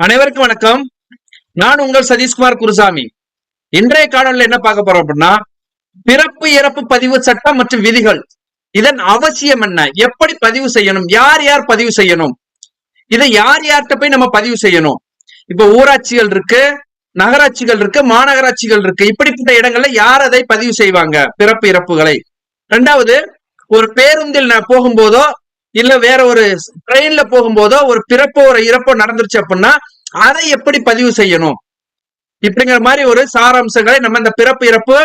அனைவருக்கும் வணக்கம். நான் உங்கள் சதீஷ்குமார் குருசாமி. இன்றைய காணொலியில் என்ன பார்க்க போறோம் அப்படின்னா பிறப்பு இறப்பு பதிவு சட்டம் மற்றும் விதிகள். இதன் அவசியம் என்ன? எப்படி பதிவு செய்யணும்? யார் யார் பதிவு செய்யணும்? இதை யார் யார்கிட்ட போய் நம்ம பதிவு செய்யணும்? இப்ப ஊராட்சிகள் இருக்கு நகராட்சிகள் இருக்கு மாநகராட்சிகள் இருக்கு. இப்படிப்பட்ட இடங்கள்ல யார் அதை பதிவு செய்வாங்க? பிறப்பு இறப்புகளை. ரெண்டாவது ஒரு பேருந்தில் போகும்போதோ இல்ல வேற ஒரு ட்ரெயின்ல போகும்போதோ ஒரு பிறப்போ ஒரு இறப்போ நடந்துருச்சு அப்படின்னா அதை எப்படி பதிவு செய்யணும்? இப்படிங்கிற மாதிரி ஒரு சாராம்சங்களை நம்ம இந்த பிறப்பு இறப்பு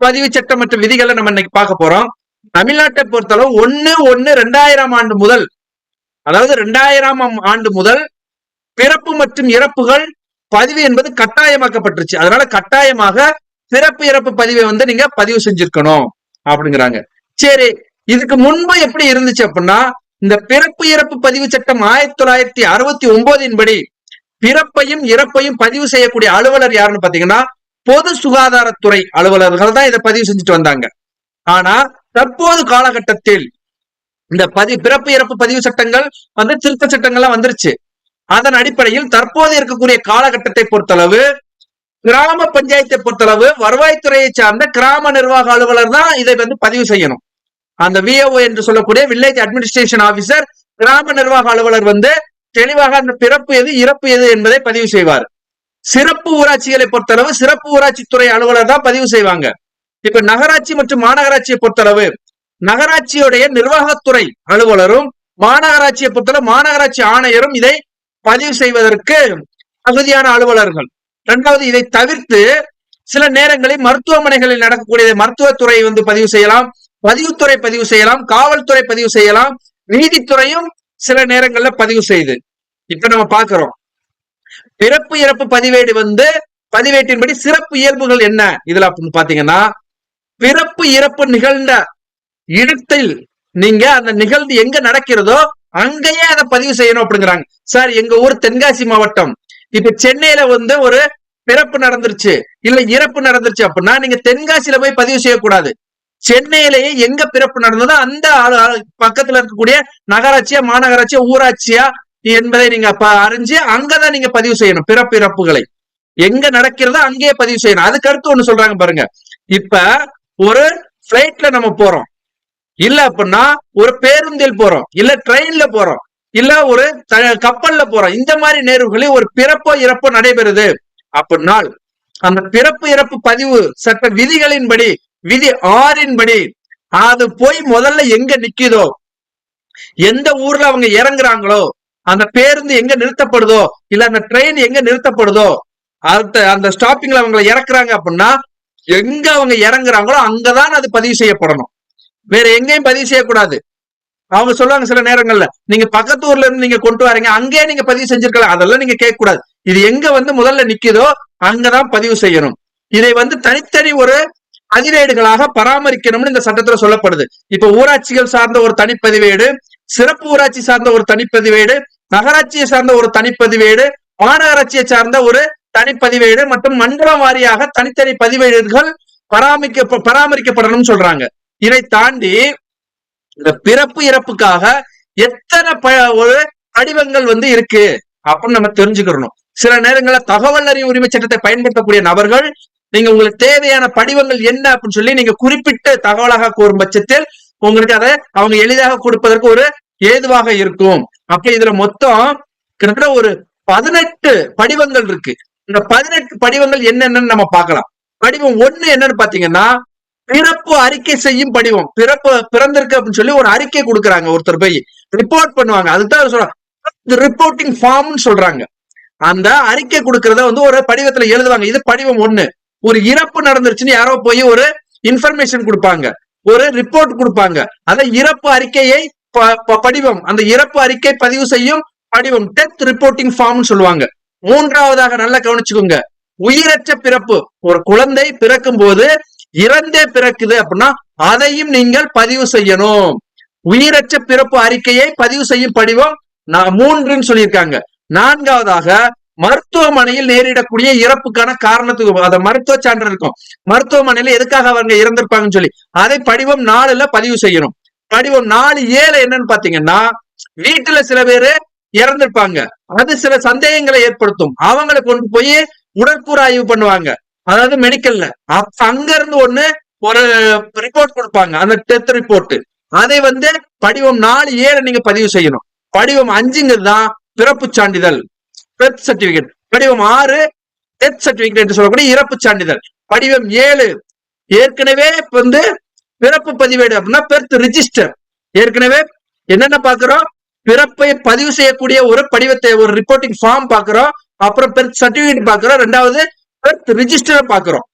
பதிவு சட்டம் மற்றும் விதிகளை நம்ம இன்னைக்கு பார்க்க போறோம். தமிழ்நாட்டை பொறுத்தளவு ஒன்னு ஒன்னு ரெண்டாயிரம் ஆண்டு முதல் அதாவது ரெண்டாயிரம் ஆண்டு முதல் பிறப்பு மற்றும் இறப்புகள் பதிவு என்பது கட்டாயமாக்கப்பட்டுருச்சு. அதனால கட்டாயமாக பிறப்பு இறப்பு பதிவை வந்து நீங்க பதிவு செஞ்சிருக்கணும் அப்படிங்கிறாங்க சரி இதுக்கு முன்பு எப்படி இருந்துச்சு அப்படின்னா இந்த பிறப்பு இறப்பு பதிவு சட்டம் ஆயிரத்தி தொள்ளாயிரத்தி அறுபத்தி ஒன்பதின் படி பிறப்பையும் இறப்பையும் பதிவு செய்யக்கூடிய அலுவலர் யாருன்னு பாத்தீங்கன்னா பொது சுகாதாரத்துறை அலுவலர்கள் தான் இதை பதிவு செஞ்சுட்டு வந்தாங்க. ஆனா தற்போது காலகட்டத்தில் இந்த பதி பிறப்பு இறப்பு பதிவு சட்டங்கள் வந்து திருத்த சட்டங்கள்லாம் வந்துருச்சு. அதன் அடிப்படையில் தற்போது இருக்கக்கூடிய காலகட்டத்தை பொறுத்தளவு கிராம பஞ்சாயத்தை பொறுத்தளவு வருவாய்த்துறையை சார்ந்த கிராம நிர்வாக அலுவலர் தான் இதை வந்து பதிவு செய்யணும். அந்த விஓ என்று சொல்லக்கூடிய வில்லேஜ் அட்மினிஸ்ட்ரேஷன் ஆபிசர் கிராம நிர்வாக அலுவலர் வந்து தெளிவாக அந்த பிறப்பு எது இறப்பு எது என்பதை பதிவு செய்வார். சிறப்பு ஊராட்சிகளை பொறுத்தளவு சிறப்பு ஊராட்சி துறை அலுவலர் தான் பதிவு செய்வாங்க. இப்ப நகராட்சி மற்றும் மாநகராட்சியை பொறுத்தளவு நகராட்சியுடைய நிர்வாகத்துறை அலுவலரும் மாநகராட்சியை பொறுத்தளவு மாநகராட்சி ஆணையரும் இதை பதிவு செய்வதற்கு தகுதியான அலுவலர்கள். இரண்டாவது இதை தவிர்த்து சில நேரங்களில் மருத்துவமனைகளில் நடக்கக்கூடிய மருத்துவத்துறை வந்து பதிவு செய்யலாம். பதிவுத்துறை பதிவு செய்யலாம் காவல்துறை பதிவு செய்யலாம் நீதித்துறையும் சில நேரங்கள்ல பதிவு செய்யுது இப்ப நம்ம பாக்குறோம் பிறப்பு இறப்பு பதிவேடு வந்து பதிவேட்டின்படி சிறப்பு இயல்புகள் என்ன? இதுல அப்படின்னு பாத்தீங்கன்னா பிறப்பு இறப்பு நிகழ்ந்த இடத்தில் நீங்க அந்த நிகழ்ந்து எங்க நடக்கிறதோ அங்கேயே அதை பதிவு செய்யணும் அப்படிங்கிறாங்க. சார் எங்க ஊர் தென்காசி மாவட்டம். இப்ப சென்னையில வந்து ஒரு பிறப்பு நடந்துருச்சு. இல்ல இறப்பு நடந்துருச்சு அப்படின்னா நீங்க தென்காசியில போய் பதிவு செய்யக்கூடாது. சென்னையிலேயே எங்க பிறப்பு நடந்ததோ அந்த பக்கத்துல இருக்கக்கூடிய நகராட்சியா மாநகராட்சியா ஊராட்சியா என்பதை நீங்க அறிஞ்சு அங்கதான் நீங்க பதிவு செய்யணும். பிறப்பு இறப்புகளை. எங்க நடக்கிறதோ அங்கேயே பதிவு செய்யணும். அதுக்கு அடுத்து ஒண்ணு சொல்றாங்க பாருங்க. இப்ப ஒரு பிளைட்ல நம்ம போறோம். இல்ல அப்படின்னா ஒரு பேருந்தில் போறோம். இல்ல ட்ரெயின்ல போறோம். இல்ல ஒரு கப்பல்ல போறோம். இந்த மாதிரி நேர்வுகளில் ஒரு பிறப்போ இறப்போ நடைபெறுது. அப்படின்னால் அந்த பிறப்பு இறப்பு பதிவு சட்ட விதிகளின்படி விதி ஆறின்படி அது போய் முதல்ல எங்க நிக்குதோ? எந்த ஊர்ல அவங்க இறங்குறாங்களோ? அந்த பேருந்து எங்க நிறுத்தப்படுதோ? இல்ல அந்த ட்ரெயின் எங்க நிறுத்தப்படுதோ? அந்த அந்த ஸ்டாப்பிங்ல அவங்களை இறக்குறாங்க அப்படின்னா எங்க அவங்க இறங்குறாங்களோ அங்கதான் அது பதிவு செய்யப்படணும். வேற எங்கேயும் பதிவு செய்யக்கூடாது. அவங்க சொல்லுவாங்க சில நேரங்கள்ல நீங்க பக்கத்து ஊர்ல இருந்து நீங்க கொண்டு வரீங்க அங்கேயே நீங்க பதிவு செஞ்சிருக்கலாம். அதெல்லாம் நீங்க கேட்க கூடாது இது எங்க வந்து முதல்ல நிக்குதோ அங்கதான் பதிவு செய்யணும். இதை வந்து தனித்தனி ஒரு பதிவேடுகளாக பராமரிக்கணும்னு இந்த சட்டத்துல சொல்லப்படுது. இப்ப ஊராட்சிகள் சார்ந்த ஒரு தனிப்பதிவேடு சிறப்பு ஊராட்சி சார்ந்த ஒரு தனிப்பதிவேடு நகராட்சியை சார்ந்த ஒரு தனிப்பதிவேடு மாநகராட்சியை சார்ந்த ஒரு தனிப்பதிவேடு மற்றும் மண்டல வாரியாக தனித்தனி பதிவேடுகள் பராமரிக்க பராமரிக்கப்படணும்னு சொல்றாங்க. இதை தாண்டி இந்த பிறப்பு இறப்புக்காக எத்தனை ஒரு படிவங்கள் வந்து இருக்கு அப்படின்னு நம்ம தெரிஞ்சுக்கிறணும். சில நேரங்களில் தகவல் அறிவு உரிமை சட்டத்தை பயன்படுத்தக்கூடிய நபர்கள் நீங்க உங்களுக்கு தேவையான படிவங்கள் என்ன அப்படின்னு சொல்லி நீங்க குறிப்பிட்ட தகவலாக கூறும் பட்சத்தில் உங்களுக்கு அதை அவங்க எளிதாக கொடுப்பதற்கு ஒரு ஏதுவாக இருக்கும். அப்ப இதுல மொத்தம் கிட்டத்தட்ட ஒரு பதினெட்டு படிவங்கள் இருக்கு. இந்த பதினெட்டு படிவங்கள் என்னென்னு நம்ம பார்க்கலாம். படிவம் ஒண்ணு என்னன்னு பாத்தீங்கன்னா பிறப்பு அறிக்கை செய்யும் படிவம். பிறப்பு பிறந்திருக்கு அப்படின்னு சொல்லி ஒரு அறிக்கை கொடுக்குறாங்க. ஒருத்தர் போய் ரிப்போர்ட் பண்ணுவாங்க. அதுதான் சொல்றாங்க ரிப்போர்ட்டிங் ஃபார்ம்னு சொல்றாங்க. அந்த அறிக்கை கொடுக்கறத வந்து ஒரு படிவத்துல எழுதுவாங்க. இது படிவம் ஒண்ணு. ஒரு இறப்பு நடந்துருச்சுன்னு யாரோ போய் ஒரு இன்ஃபர்மேஷன் கொடுப்பாங்க. ஒரு ரிப்போர்ட் கொடுப்பாங்க. அந்த இறப்பு அறிக்கையை படிவம் அந்த இறப்பு அறிக்கை பதிவு செய்யும் படிவம் டெத் ரிப்போர்ட்டிங் ஃபார்ம்னு சொல்லுவாங்க. மூன்றாவதாக நல்லா கவனிச்சுக்கோங்க. உயிரற்ற பிறப்பு. ஒரு குழந்தை பிறக்கும் போது இறந்தே பிறக்குது அப்படின்னா அதையும் நீங்கள் பதிவு செய்யணும். உயிரற்ற பிறப்பு அறிக்கையை பதிவு செய்யும் படிவம் நான் மூன்றுன்னு சொல்லியிருக்காங்க. நான்காவதாக மருத்துவமனையில் நேரிடக்கூடிய இறப்புக்கான காரணத்துக்கு அந்த மருத்துவ சான்று இருக்கும். மருத்துவமனையில எதுக்காக அவங்க இறந்திருப்பாங்கன்னு சொல்லி அதை படிவம் நாலுல பதிவு செய்யணும். படிவம் நாலு ஏழு என்னன்னு பாத்தீங்கன்னா வீட்டுல சில பேரு இறந்திருப்பாங்க. அது சில சந்தேகங்களை ஏற்படுத்தும். அவங்களை கொண்டு போய் உடற்கூறு ஆய்வு பண்ணுவாங்க. அதாவது மெடிக்கல்ல. அப்ப அங்க இருந்து ஒண்ணு ஒரு ரிப்போர்ட் கொடுப்பாங்க. அந்த டெத் ரிப்போர்ட் அதை வந்து படிவம் நாலு ஏழு நீங்க பதிவு செய்யணும். படிவம் அஞ்சுங்கிறது தான் பிறப்பு சான்றிதழ். டெத் சர்டிபிகேட் படிவம் ஆறு டெத் சர்டிபிகேட் என்று சொல்லக்கூடிய இறப்பு சான்றிதழ். படிவம் ஏழு ஏற்கனவே வந்து பிறப்பு பதிவேடு அப்படின்னா பெர்த் ரிஜிஸ்டர் ஏற்கனவே என்னென்ன பாக்குறோம் பிறப்பை பதிவு செய்யக்கூடிய ஒரு படிவத்தை ஒரு ரிப்போர்ட்டிங் ஃபார்ம் பாக்குறோம் அப்புறம் பெர்த் சர்டிபிகேட் பாக்குறோம் ரெண்டாவது பெர்த் ரிஜிஸ்டர் பாக்குறோம்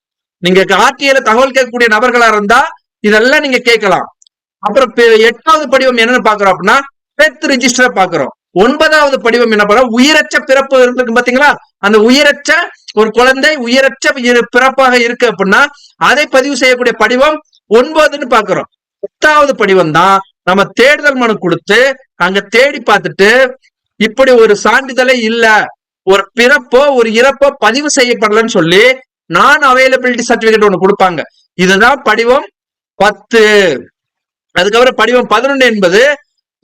நீங்க ஆர்டிஐல தகவல் கேட்கக்கூடிய நபர்களா இருந்தா இதெல்லாம் நீங்க கேட்கலாம். அப்புறம் பெ- எட்டாவது படிவம் என்னன்னு பாக்குறோம் அப்படின்னா பெர்த் ரிஜிஸ்டர் பாக்குறோம் ஒன்பதாவது படிவம் என்ன பண்ண உயிரற்ற பிறப்பு இருக்கு பாத்தீங்களா? அந்த உயிரற்ற ஒரு குழந்தை உயிரற்ற பிறப்பாக இருக்கு அப்படின்னா அதை பதிவு செய்யக்கூடிய படிவம் ஒன்பதுன்னு பாக்குறோம். எட்டாவது படிவம் தான் நம்ம தேடுதல் மனு கொடுத்து அங்க தேடி பார்த்துட்டு இப்படி ஒரு சான்றிதழே இல்ல ஒரு பிறப்போ ஒரு இறப்போ பதிவு செய்யப்படலன்னு சொல்லி நான் அவைலபிலிட்டி சர்டிபிகேட் ஒண்ணு கொடுப்பாங்க. இதுதான் படிவம் பத்து. அதுக்கப்புறம் படிவம் பதினொன்று என்பது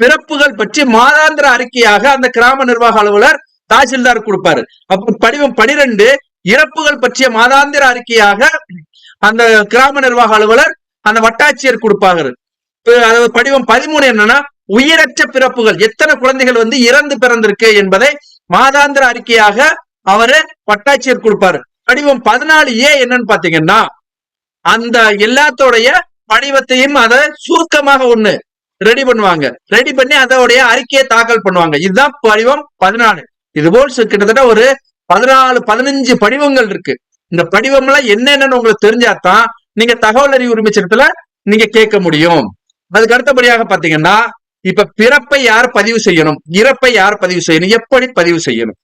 பிறப்புகள் பற்றி மாதாந்திர அறிக்கையாக அந்த கிராம நிர்வாக அலுவலர் தாசில்தார் கொடுப்பாரு. அப்புறம் படிவம் பனிரெண்டு இறப்புகள் பற்றிய மாதாந்திர அறிக்கையாக அந்த கிராம நிர்வாக அலுவலர் அந்த வட்டாட்சியர் கொடுப்பாங்க அதாவது படிவம் பதிமூணு என்னன்னா உயிரற்ற பிறப்புகள் எத்தனை குழந்தைகள் வந்து இறந்து பிறந்திருக்கு என்பதை மாதாந்திர அறிக்கையாக அவரு வட்டாட்சியர் கொடுப்பாரு. படிவம் பதினாலு ஏ என்னன்னு பாத்தீங்கன்னா அந்த எல்லாத்தோடைய படிவத்தையும் அதை சுருக்கமாக ஒண்ணு ரெடி பண்ணுவாங்க. ரெடி பண்ணி அதோடைய அறிக்கையை தாக்கல் பண்ணுவாங்க. இதுதான் படிவம் பதினாலு. இதுபோல் போல் கிட்டத்தட்ட ஒரு பதினாலு பதினஞ்சு படிவங்கள் இருக்கு. இந்த படிவம் எல்லாம் என்னென்னு உங்களுக்கு தெரிஞ்சாதான் நீங்க தகவல் அறிவு உரிமை சட்டத்துல நீங்க கேட்க முடியும். அதுக்கு அடுத்தபடியாக பாத்தீங்கன்னா இப்ப பிறப்பை யார் பதிவு செய்யணும்? இறப்பை யார் பதிவு செய்யணும்? எப்படி பதிவு செய்யணும்?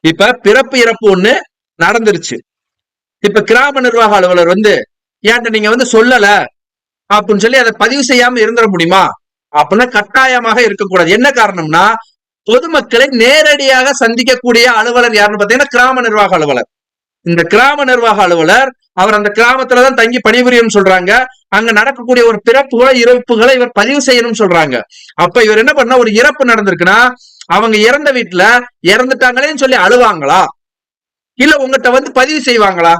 இப்ப பிறப்பு இறப்பு ஒண்ணு நடந்துருச்சு. இப்ப கிராம நிர்வாக அலுவலர் வந்து ஏன்ட்ட நீங்க வந்து சொல்லல? அப்படின்னு சொல்லி அதை பதிவு செய்யாம இருந்துட முடியுமா? அப்படின்னா கட்டாயமாக இருக்கக்கூடாது. என்ன காரணம்னா பொதுமக்களை நேரடியாக சந்திக்கக்கூடிய அலுவலர் யாருன்னு பாத்தீங்கன்னா கிராம நிர்வாக அலுவலர். இந்த கிராம நிர்வாக அலுவலர் அவர் அந்த கிராமத்துலதான் தங்கி பணிபுரியும் சொல்றாங்க. அங்க நடக்கக்கூடிய ஒரு பிறப்புகளை இறப்புகளை இவர் பதிவு செய்யணும்னு சொல்றாங்க. அப்ப இவர் என்ன பண்ணா ஒரு இறப்பு நடந்திருக்குன்னா அவங்க இறந்த வீட்டுல இறந்துட்டாங்களேன்னு சொல்லி அழுவாங்களா? இல்ல உங்ககிட்ட வந்து பதிவு செய்வாங்களா?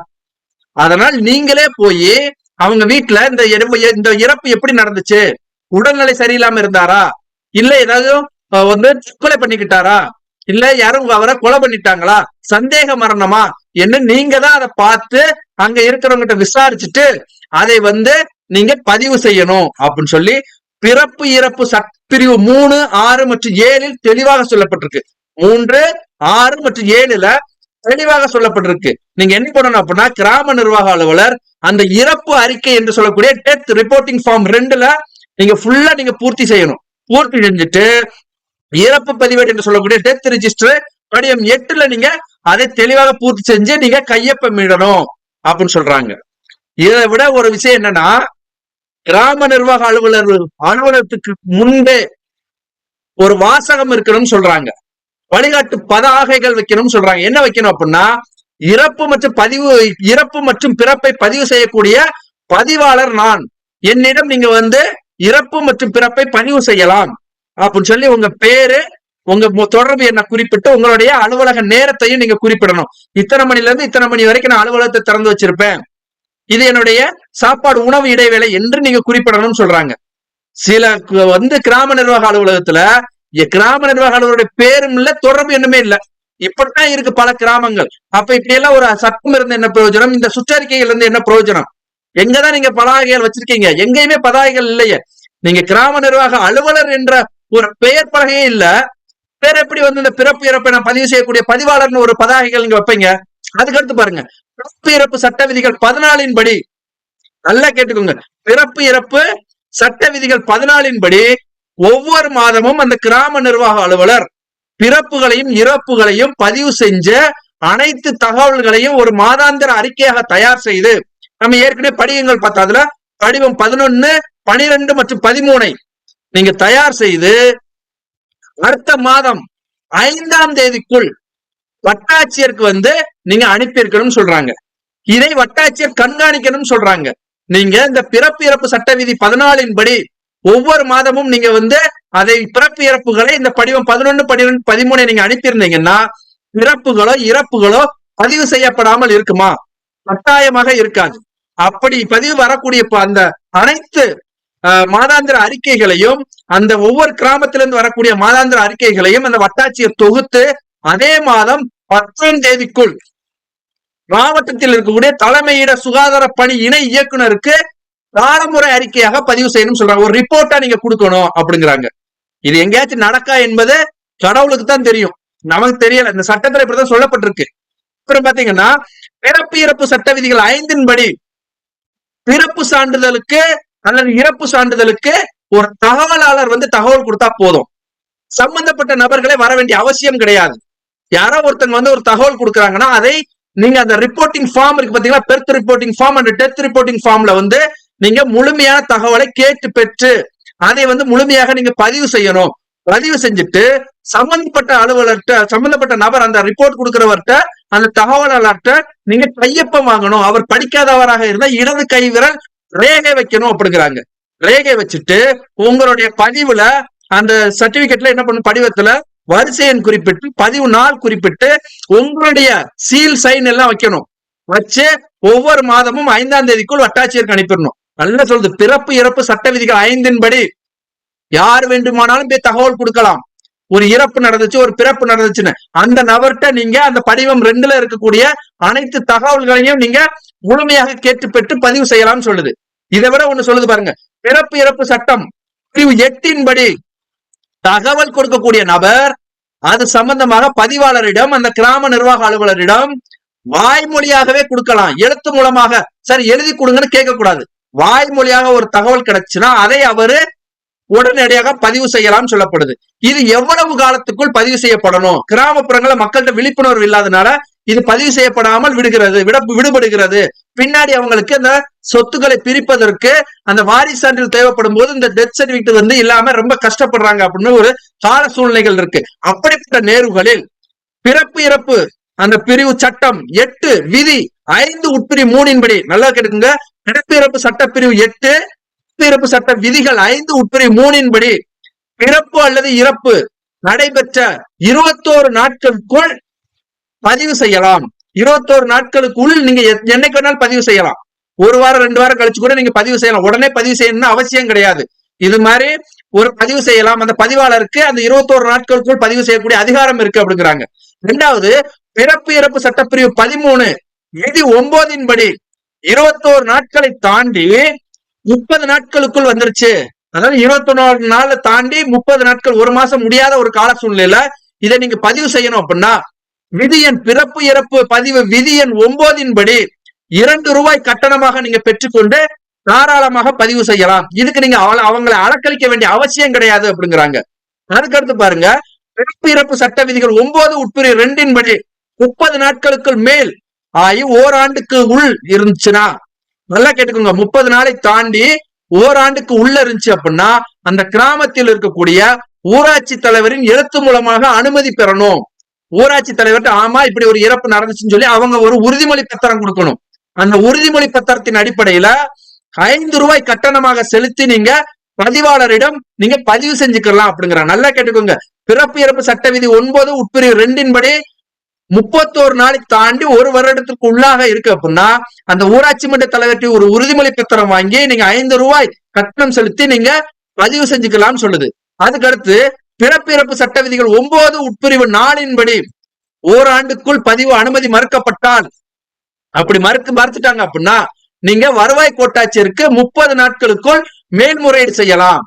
அதனால் நீங்களே போய் அவங்க வீட்டுல இந்த இந்த இறப்பு எப்படி நடந்துச்சு? உடல்நிலை சரியில்லாம இருந்தாரா? இல்ல ஏதாவது வந்து தற்கொலை பண்ணிக்கிட்டாரா? இல்ல யாரும் அவரை கொலை பண்ணிட்டாங்களா? சந்தேக மரணமா? என்ன நீங்க தான் அதை பார்த்து அங்க இருக்கிறவங்கிட்ட விசாரிச்சுட்டு அதை வந்து நீங்க பதிவு செய்யணும் அப்படின்னு சொல்லி பிறப்பு இறப்பு சட்ட பிரிவு மூணு ஆறு மற்றும் ஏழில் தெளிவாக சொல்லப்பட்டிருக்கு. மூன்று ஆறு மற்றும் ஏழுல தெளிவாக சொல்லப்பட்டிருக்கு. நீங்க என்ன பண்ணணும் அப்படின்னா கிராம நிர்வாக அலுவலர் அந்த இறப்பு அறிக்கை என்று சொல்லக்கூடிய டெத் ரிப்போர்ட்டிங் ஃபார்ம் ரெண்டுல நீங்க ஃபுல்லா நீங்க பூர்த்தி செய்யணும். பூர்த்தி செஞ்சுட்டு இறப்பு பதிவேடு என்று சொல்லக்கூடிய டெத் ரிஜிஸ்டர் படியம் எட்டுல நீங்க அதை தெளிவாக பூர்த்தி செஞ்சு நீங்க கையொப்பமிடணும் அப்படின்னு சொல்றாங்க. இதை விட ஒரு விஷயம் என்னன்னா கிராம நிர்வாக அலுவலர் அலுவலகத்துக்கு முன்பே ஒரு வாசகம் இருக்கணும்னு சொல்றாங்க. வழிகாட்டு பதாகைகள் வைக்கணும்னு சொல்றாங்க. என்ன வைக்கணும் அப்படின்னா இறப்பு மற்றும் பதிவு இறப்பு மற்றும் பிறப்பை பதிவு செய்யக்கூடிய பதிவாளர் நான். என்னிடம் நீங்க வந்து இறப்பு மற்றும் பிறப்பை பதிவு செய்யலாம். அப்படின்னு சொல்லி உங்க பேரு உங்க தொடர்பு என்ன குறிப்பிட்டு உங்களுடைய அலுவலக நேரத்தையும் நீங்க குறிப்பிடணும். இத்தனை மணில இருந்து இத்தனை மணி வரைக்கும் நான் அலுவலகத்தை திறந்து வச்சிருப்பேன். இது என்னுடைய சாப்பாடு உணவு இடைவேளை என்று நீங்க குறிப்பிடணும்னு சொல்றாங்க. சில வந்து கிராம நிர்வாக அலுவலகத்துல கிராம நிர்வாக அலுவலருடைய பேரும் இல்ல தொடர்பு என்னமே இல்ல. இப்படித்தான் இருக்கு பல கிராமங்கள். அப்ப இப்படி எல்லாம் ஒரு சட்டம் இருந்து என்ன பிரயோஜனம்? இந்த சுற்றறிக்கைகள் இருந்து என்ன பிரயோஜனம்? எங்கதான் நீங்க பதாகைகள் வச்சிருக்கீங்க? எங்கேயுமே பதாகைகள் இல்லையே. நீங்க கிராம நிர்வாக அலுவலர் என்ற ஒரு பெயர் பலகையே இல்ல. பேர் எப்படி வந்து இந்த பிறப்பு இறப்பை நான் பதிவு செய்யக்கூடிய பதிவாளர்னு ஒரு பதாகைகள் நீங்க வைப்பீங்க? அதுக்கடுத்து பாருங்க. பிறப்பு இறப்பு சட்ட விதிகள் பதினாலின் படி. நல்லா கேட்டுக்கோங்க. பிறப்பு இறப்பு சட்ட விதிகள் பதினாலின் படி ஒவ்வொரு மாதமும் அந்த கிராம நிர்வாக அலுவலர் பிறப்புகளையும் இறப்புகளையும் பதிவு செஞ்ச அனைத்து தகவல்களையும் ஒரு மாதாந்திர அறிக்கையாக தயார் செய்து நம்ம ஏற்கனவே படிவங்கள் பார்த்தா அதுல படிவம் பதினொன்னு பனிரெண்டு மற்றும் பதிமூனை நீங்க தயார் செய்து அடுத்த மாதம் ஐந்தாம் தேதிக்குள் வட்டாட்சியருக்கு வந்து நீங்க அனுப்பியிருக்கணும்னு சொல்றாங்க. இதை வட்டாட்சியர் கண்காணிக்கணும்னு சொல்றாங்க. நீங்க இந்த பிறப்பு இறப்பு சட்ட விதி பதினாலின் படி ஒவ்வொரு மாதமும் நீங்க வந்து அதை பிறப்பு இறப்புகளை இந்த படிவம் பதினொன்னு பன்னிரெண்டு பதிமூணு நீங்க அனுப்பியிருந்தீங்கன்னா பிறப்புகளோ இறப்புகளோ பதிவு செய்யப்படாமல் இருக்குமா? கட்டாயமாக இருக்காது. அப்படி பதிவு வரக்கூடிய அந்த அனைத்து மாதாந்திர அறிக்கைகளையும் அந்த ஒவ்வொரு கிராமத்திலிருந்து வரக்கூடிய மாதாந்திர அறிக்கைகளையும் அந்த வட்டாட்சியர் தொகுத்து அதே மாதம் பத்தாம் தேதிக்குள் மாவட்டத்தில் இருக்கக்கூடிய தலைமையிட சுகாதார பணி இணை இயக்குனருக்கு காலமுறை அறிக்கையாக பதிவு செய்யணும் சொல்றாங்க. ஒரு ரிப்போர்ட்டா நீங்க கொடுக்கணும் அப்படிங்கிறாங்க. இது எங்கேயாச்சும் நடக்கா என்பது கடவுளுக்கு தான் தெரியும். நமக்கு தெரியல. இந்த சட்டத்துல இப்படிதான் சொல்லப்பட்டிருக்கு. அப்புறம் பாத்தீங்கன்னா பிறப்பு இறப்பு சட்ட விதிகள் ஐந்தின்படி பிறப்பு சான்றிதழுக்கு அல்லது இறப்பு சான்றிதழுக்கு ஒரு தகவலாளர் வந்து தகவல் கொடுத்தா போதும். சம்பந்தப்பட்ட நபர்களே வர வேண்டிய அவசியம் கிடையாது. யாரோ ஒருத்தங்க வந்து ஒரு தகவல் கொடுக்குறாங்கன்னா அதை நீங்க அந்த ரிப்போர்ட்டிங் ஃபார்ம் இருக்கு பாத்தீங்களா? Birth reporting form and death reporting ஃபார்ம்ல வந்து நீங்க முழுமையான தகவலை கேட்டு பெற்று அதை வந்து முழுமையாக நீங்க பதிவு செய்யணும். பதிவு செஞ்சுட்டு சம்பந்தப்பட்ட அலுவலர்கிட்ட சம்பந்தப்பட்ட நபர் அந்த ரிப்போர்ட் கொடுக்கிறவர்கிட்ட அந்த தகவலாளர்கிட்ட நீங்க கையொப்பம் வாங்கணும். அவர் படிக்காதவராக இருந்தா இடது கை விரல் ரேகை வைக்கணும் அப்படிங்கிறாங்க. ரேகை வச்சுட்டு உங்களுடைய பதிவுல அந்த சர்டிபிகேட்ல என்ன பண்ணும்? படிவத்துல வரிசை எண் குறிப்பிட்டு பதிவு நாள் குறிப்பிட்டு உங்களுடைய சீல் சைன் எல்லாம் வைக்கணும். வச்சு ஒவ்வொரு மாதமும் ஐந்தாம் தேதிக்குள் வட்டாட்சியருக்கு அனுப்பிடணும். நல்லா சொல்றது பிறப்பு இறப்பு சட்ட விதிகள் ஐந்தின்படி யார் வேண்டுமானாலும் போய் தகவல் கொடுக்கலாம். ஒரு இறப்பு நடந்துச்சு ஒரு பிறப்பு நடந்துச்சுன்னு. அந்த நபர்கிட்ட நீங்க அந்த படிவம் ரெண்டுல இருக்கக்கூடிய அனைத்து தகவல்களையும் நீங்க முழுமையாக கேட்டு பெற்று பதிவு செய்யலாம்னு சொல்லுது. இதை விட ஒண்ணு சொல்லுது பாருங்க. பிறப்பு இறப்பு சட்டம் பிரிவு எட்டின்படி தகவல் கொடுக்கக்கூடிய நபர் அது சம்பந்தமாக பதிவாளரிடம் அந்த கிராம நிர்வாக அலுவலரிடம் வாய்மொழியாகவே கொடுக்கலாம். எழுத்து மூலமாக. சரி எழுதி கொடுங்கன்னு கேட்க கூடாது வாய்மொழியாக ஒரு தகவல் கிடைச்சுன்னா அதை அவரு உடனடியாக பதிவு செய்யலாம் சொல்லப்படுது. இது எவ்வளவு காலத்துக்குள் பதிவு செய்யப்படணும்? கிராமப்புறங்கள மக்கள்கிட்ட விழிப்புணர்வு இல்லாதனால இது பதிவு செய்யப்படாமல் விடுகிறது விட விடுபடுகிறது. பின்னாடி அவங்களுக்கு அந்த சொத்துக்களை பிரிப்பதற்கு அந்த வாரிசு சான்றிதழ் தேவைப்படும் போது இந்த டெத் சர்டிபிகேட் வந்து இல்லாம ரொம்ப கஷ்டப்படுறாங்க அப்படின்னு ஒரு கால சூழ்நிலைகள் இருக்கு. அப்படிப்பட்ட நேர்வுகளில் பிறப்பு இறப்பு அந்த பிரிவு சட்டம் எட்டு விதி ஐந்து உட்பிரி மூணின்படி நல்லா கேட்டுக்குங்க. பிறப்பு இறப்பு சட்டப்பிரிவு எட்டு பிறப்பு சட்ட விதிகள் ஐந்து உட்பிரிவு மூணின்படி பிறப்பு அல்லது இறப்பு நடைபெற்ற இருபத்தோரு நாட்களுக்குள் பதிவு செய்யலாம். இருபத்தோரு நாட்களுக்குள் நீங்க எத்- என்னைக்கு வேணாலும் பதிவு செய்யலாம். ஒரு வாரம் ரெண்டு வாரம் கழிச்சு கூட நீங்க பதிவு செய்யலாம். உடனே பதிவு செய்யணும்னு அவசியம் கிடையாது. இது மாதிரி ஒரு பதிவு செய்யலாம். அந்த பதிவாளருக்கு அந்த இருபத்தோரு நாட்களுக்குள் பதிவு செய்யக்கூடிய அதிகாரம் இருக்கு அப்படிங்கிறாங்க. ரெண்டாவது பிறப்பு இறப்பு சட்டப்பிரிவு பதிமூணு விதி ஒன்பதின் படி இருபத்தோரு நாட்களை தாண்டி முப்பது நாட்களுக்குள் வந்துருச்சு. அதாவது இருபத்தொன்னு நாள் தாண்டி முப்பது நாட்கள் ஒரு மாசம் முடியாத ஒரு கால சூழ்நிலையில இதை நீங்க பதிவு செய்யணும் அப்படின்னா விதி எண் பிறப்பு இறப்பு பதிவு விதி எண் ஒன்பதின் படி இரண்டு ரூபாய் கட்டணமாக நீங்க பெற்றுக்கொண்டு தாராளமாக பதிவு செய்யலாம். இதுக்கு நீங்க அவங்களை அலக்களிக்க வேண்டிய அவசியம் கிடையாது அப்படிங்கிறாங்க. அதுக்கடுத்து பாருங்க பிறப்பு இறப்பு சட்ட விதிகள் ஒன்பது உட்பிரி ரெண்டின் படி முப்பது நாட்களுக்கு மேல் ஆகி ஓராண்டுக்கு உள் இருந்துச்சுன்னா நல்லா கேட்டுக்கோங்க முப்பது நாளை தாண்டி ஓராண்டுக்கு உள்ள இருந்துச்சு அப்படின்னா அந்த கிராமத்தில் இருக்கக்கூடிய ஊராட்சி தலைவரின் எழுத்து மூலமாக அனுமதி பெறணும். ஊராட்சி தலைவர்கிட்ட ஆமா இப்படி ஒரு இறப்பு நடந்துச்சுன்னு சொல்லி அவங்க ஒரு உறுதிமொழி பத்திரம் கொடுக்கணும். அந்த உறுதிமொழி பத்திரத்தின் அடிப்படையில ஐந்து ரூபாய் கட்டணமாக செலுத்தி நீங்க பதிவாளரிடம் நீங்க பதிவு செஞ்சுக்கலாம் அப்படிங்கிறாங்க. நல்லா கேட்டுக்கோங்க பிறப்பு இறப்பு சட்ட விதி ஒன்பது உட்பிரிவு ரெண்டின்படி முப்பத்தோரு நாளை தாண்டி ஒரு வருடத்துக்கு உள்ளாக இருக்கு அப்படின்னா அந்த ஊராட்சி மன்ற தலைவர்கிட்ட ஒரு உறுதிமொழி பத்திரம் வாங்கி நீங்க ஐந்து ரூபாய் கட்டணம் செலுத்தி நீங்க பதிவு செஞ்சுக்கலாம்னு சொல்லுது. அதுக்கடுத்து பிறப்பிறப்பு சட்ட விதிகள் ஒன்பது உட்பிரிவு நாளின்படி ஓராண்டுக்குள் பதிவு அனுமதி மறுக்கப்பட்டால் அப்படி மறுக்க மறுத்துட்டாங்க அப்படின்னா நீங்க வருவாய் கோட்டாட்சியருக்கு முப்பது நாட்களுக்குள் மேல்முறையீடு செய்யலாம்.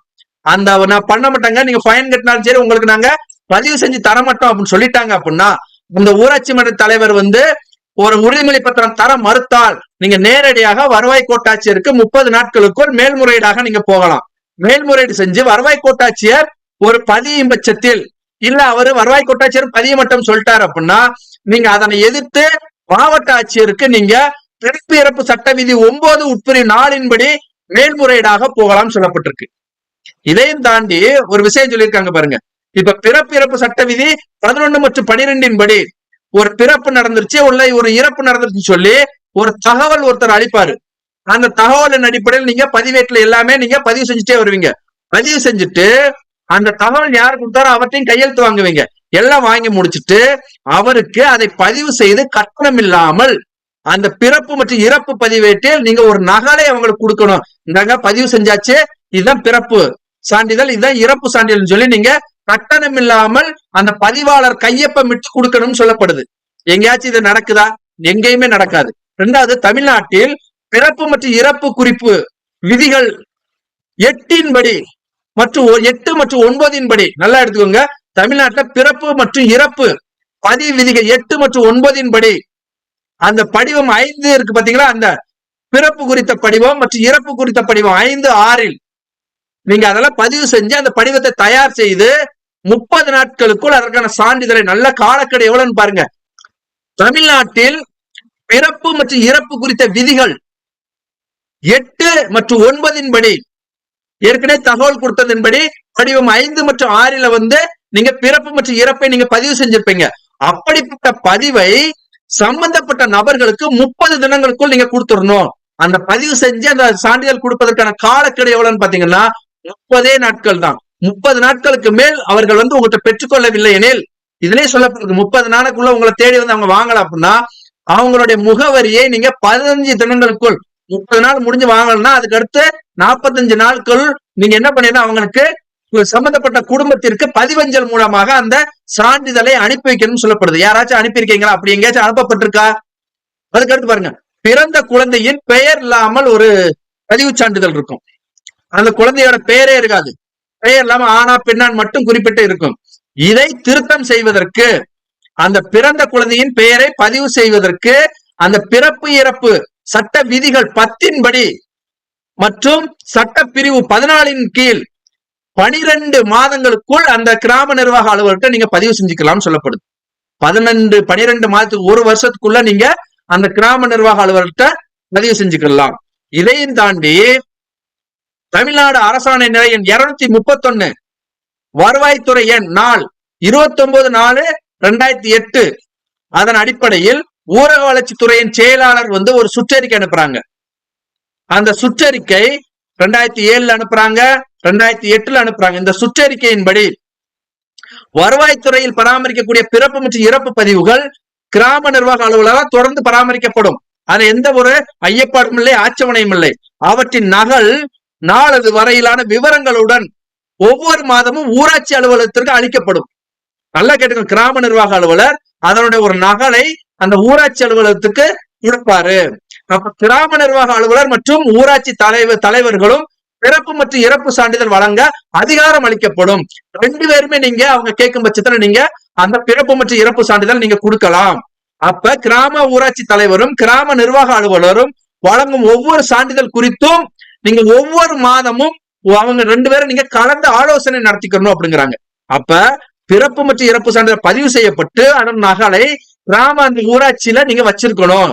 அந்த நான் பண்ண மாட்டாங்க நீங்க ஃபைன் கட்டினாலும் சரி உங்களுக்கு நாங்க பதிவு செஞ்சு தர மாட்டோம் அப்படின்னு சொல்லிட்டாங்க அப்படின்னா இந்த ஊராட்சி மன்ற தலைவர் வந்து ஒரு உறுதிமொழி பத்திரம் தர மறுத்தால் நீங்க நேரடியாக வருவாய் கோட்டாட்சியருக்கு முப்பது நாட்களுக்குள் மேல்முறையீடாக நீங்க போகலாம். மேல்முறையீடு செஞ்சு வருவாய் கோட்டாட்சியர் ஒரு பதியும் பட்சத்தில் இல்ல அவரு வருவாய் கோட்டாட்சியர் பதிய மட்டும் சொல்லிட்டாரு அப்படின்னா நீங்க அதனை எதிர்த்து மாவட்ட ஆட்சியருக்கு நீங்க பிறப்பு இறப்பு சட்ட விதி ஒன்பது உட்பிரிவு நாளின்படி மேல்முறையீடாக போகலாம் சொல்லப்பட்டிருக்கு. இதையும் தாண்டி ஒரு விஷயம் சொல்லியிருக்காங்க பாருங்க. இப்ப பிறப்பு இறப்பு சட்ட விதி பதினொன்னு மற்றும் பனிரெண்டின் படி ஒரு பிறப்பு நடந்துருச்சு உள்ள ஒரு இறப்பு நடந்துருச்சு சொல்லி ஒரு தகவல் ஒருத்தர் அளிப்பாரு. அந்த தகவலின் அடிப்படையில் நீங்க பதிவேட்டுல எல்லாமே நீங்க பதிவு செஞ்சுட்டே வருவீங்க. பதிவு செஞ்சுட்டு அந்த தகவல் யார் கொடுத்தாரோ அவற்றையும் கையெழுத்து வாங்குவீங்க. எல்லாம் வாங்கி முடிச்சிட்டு அவருக்கு அதை பதிவு செய்து கட்டணம் இல்லாமல் அந்த பிறப்பு மற்றும் இறப்பு பதிவேட்டில் நீங்க ஒரு நகலை அவங்களுக்கு கொடுக்கணும். இந்தாங்க பதிவு செஞ்சாச்சு இதுதான் பிறப்பு சான்றிதழ் இதுதான் இறப்பு சான்றிதழ் சொல்லி நீங்க கட்டணம் இல்லாமல் அந்த பதிவாளர் கையொப்பமிட்டு கொடுக்கணும்னு சொல்லப்படுது. எங்கேயாச்சும் இது நடக்குதா? எங்கேயுமே நடக்காது. ரெண்டாவது தமிழ்நாட்டில் பிறப்பு மற்றும் இறப்பு குறிப்பு விதிகள் எட்டின்படி மற்றும் ஒ- எட்டு மற்றும் ஒன்பதின் படி நல்லா எடுத்துக்கோங்க. தமிழ்நாட்டில் பிறப்பு மற்றும் இறப்பு பதிவு விதிகள் எட்டு மற்றும் ஒன்பதின் படி அந்த படிவம் ஐந்து இருக்கு பாத்தீங்களா அந்த பிறப்பு குறித்த படிவம் மற்றும் இறப்பு குறித்த படிவம் ஐந்து ஆறில். நீங்க அதெல்லாம் பதிவு செஞ்சு அந்த படிவத்தை தயார் செய்து முப்பது நாட்களுக்குள் அதற்கான சான்றிதழை நல்ல காலக்கெடு எவ்வளவுன்னு பாருங்க. தமிழ்நாட்டில் பிறப்பு மற்றும் இறப்பு குறித்த விதிகள் எட்டு மற்றும் ஒன்பதின் படி ஏற்கனவே தகவல் கொடுத்ததின்படி படிவம் ஐந்து மற்றும் ஆறில வந்து நீங்க பிறப்பு மற்றும் இறப்பை நீங்க பதிவு செஞ்சிருப்பீங்க. அப்படிப்பட்ட பதிவை சம்பந்தப்பட்ட நபர்களுக்கு முப்பது தினங்களுக்குள் நீங்க கொடுத்துடணும். அந்த பதிவு செஞ்சு அந்த சான்றிதழ் கொடுப்பதற்கான காலக்கெடு எவ்வளவுன்னு பாத்தீங்கன்னா முப்பதே நாட்கள் தான் முப்பது நாட்களுக்கு மேல் அவர்கள் வந்து உங்கள்கிட்ட பெற்றுக்கொள்ளவில்லை எனில் இதுலயே சொல்லப்படுது முப்பது நாளுக்குள்ள உங்களை தேடி வந்து அவங்க வாங்கல அப்படின்னா அவங்களுடைய முகவரியை நீங்க பதினஞ்சு தினங்களுக்குள் முப்பது நாள் முடிஞ்சு வாங்கலன்னா அதுக்கு அடுத்து நாற்பத்தஞ்சு நாட்கள் நீங்க என்ன பண்ணீங்கன்னா அவங்களுக்கு சம்பந்தப்பட்ட குடும்பத்திற்கு பதிவஞ்சல் மூலமாக அந்த சான்றிதழை அனுப்பி வைக்கணும்னு சொல்லப்படுது. யாராச்சும் அனுப்பியிருக்கீங்களா? அப்படி எங்கேயாச்சும் அனுப்பப்பட்டிருக்கா? அதுக்கு அடுத்து பாருங்க பிறந்த குழந்தையின் பெயர் இல்லாமல் ஒரு பதிவு சான்றிதழ் இருக்கும். அந்த குழந்தையோட பெயரே இருக்காது. பெயர் இல்லாம ஆனா பெண்ணான் மட்டும் குறிப்பிட்டு இருக்கும். இதை திருத்தம் செய்வதற்கு அந்த பிறந்த குழந்தையின் பெயரை பதிவு செய்வதற்கு அந்த பிறப்பு இறப்பு சட்ட விதிகள் பத்தின்படி மற்றும் சட்ட பிரிவு பதினாலின் கீழ் பனிரெண்டு மாதங்களுக்குள் அந்த கிராம நிர்வாக அலுவலர்கிட்ட நீங்க பதிவு செஞ்சுக்கலாம்னு சொல்லப்படுது. பதினெண்டு பனிரெண்டு மாதத்துக்கு ஒரு வருஷத்துக்குள்ள நீங்க அந்த கிராம நிர்வாக அலுவலர்கிட்ட பதிவு செஞ்சுக்கலாம். இதையும் தாண்டி தமிழ்நாடு அரசாணை நிலை எண் இருநூத்தி முப்பத்தொன்னு. வருவாய்த்துறை எண் நாள் இருபத்தி ஒன்பது நாலு ரெண்டாயிரத்தி எட்டு. அதன் அடிப்படையில் ஊரக வளர்ச்சித்துறையின் செயலாளர் வந்து ஒரு சுற்றறிக்கை அனுப்புறாங்க. அந்த சுற்றறிக்கை ரெண்டாயிரத்தி ஏழுல அனுப்புறாங்க ரெண்டாயிரத்தி எட்டுல அனுப்புறாங்க. இந்த சுற்றறிக்கையின்படி வருவாய்த்துறையில் பராமரிக்கக்கூடிய பிறப்பு மற்றும் இறப்பு பதிவுகள் கிராம நிர்வாக அலுவலரால் தொடர்ந்து பராமரிக்கப்படும். அது எந்த ஒரு ஐயப்பாடும் இல்லை ஆட்சேபனையும் இல்லை. அவற்றின் நகல் நாளது வரையிலான விவரங்களுடன் ஒவ்வொரு மாதமும் ஊராட்சி அலுவலகத்திற்கு அளிக்கப்படும். நல்லா கேட்டுக்கோங்க கிராம நிர்வாக அலுவலர் அதனுடைய ஒரு நகலை அந்த ஊராட்சி அலுவலகத்துக்கு கொடுப்பாரு. அப்ப கிராம நிர்வாக அலுவலர் மற்றும் ஊராட்சி தலைவர் தலைவர்களும் பிறப்பு மற்றும் இறப்பு சான்றிதழ் வழங்க அதிகாரம் அளிக்கப்படும். ரெண்டு பேருமே நீங்க அவங்க கேட்கும் பட்சத்துல நீங்க அந்த பிறப்பு மற்றும் இறப்பு சான்றிதழ் நீங்க கொடுக்கலாம். அப்ப கிராம ஊராட்சி தலைவரும் கிராம நிர்வாக அலுவலரும் வழங்கும் ஒவ்வொரு சான்றிதழ் குறித்தும் நீங்க ஒவ்வொரு மாதமும் அவங்க ரெண்டு பேரும் நீங்க கலந்து ஆலோசனை நடத்திக்கணும் அப்படிங்கிறாங்க. அப்ப பிறப்பு மற்றும் இறப்பு சான்றிதழ் பதிவு செய்யப்பட்டு அதன் நகலை கிராம அந்த ஊராட்சியில நீங்க வச்சிருக்கணும்.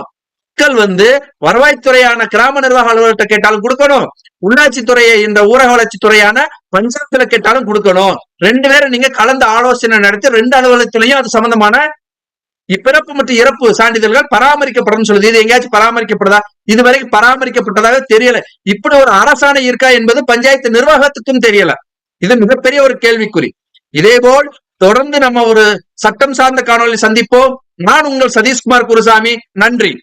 மக்கள் வந்து வருவாய்த்துறையான கிராம நிர்வாக அலுவலர்கிட்ட கேட்டாலும் கொடுக்கணும். உள்ளாட்சி துறையை இந்த ஊரக வளர்ச்சி துறையான பஞ்சாயத்துல கேட்டாலும் கொடுக்கணும். ரெண்டு பேரும் நீங்க கலந்து ஆலோசனை நடத்தி ரெண்டு அலுவலகத்திலையும் அது சம்பந்தமான இப்பிறப்பு மற்றும் இறப்பு சான்றிதழ்கள் பராமரிக்கப்படும் சொல்லுது. இது எங்கேயாச்சும் பராமரிக்கப்படுதா? இதுவரைக்கும் பராமரிக்கப்பட்டதாக தெரியல. இப்படி ஒரு அரசாணை இருக்கா என்பது பஞ்சாயத்து நிர்வாகத்துக்கும் தெரியல. இது மிகப்பெரிய ஒரு கேள்விக்குறி. இதே போல் தொடர்ந்து நம்ம ஒரு சட்டம் சார்ந்த காணொலி சந்திப்போம். நான் உங்கள் சதீஷ்குமார் குருசாமி. நன்றி.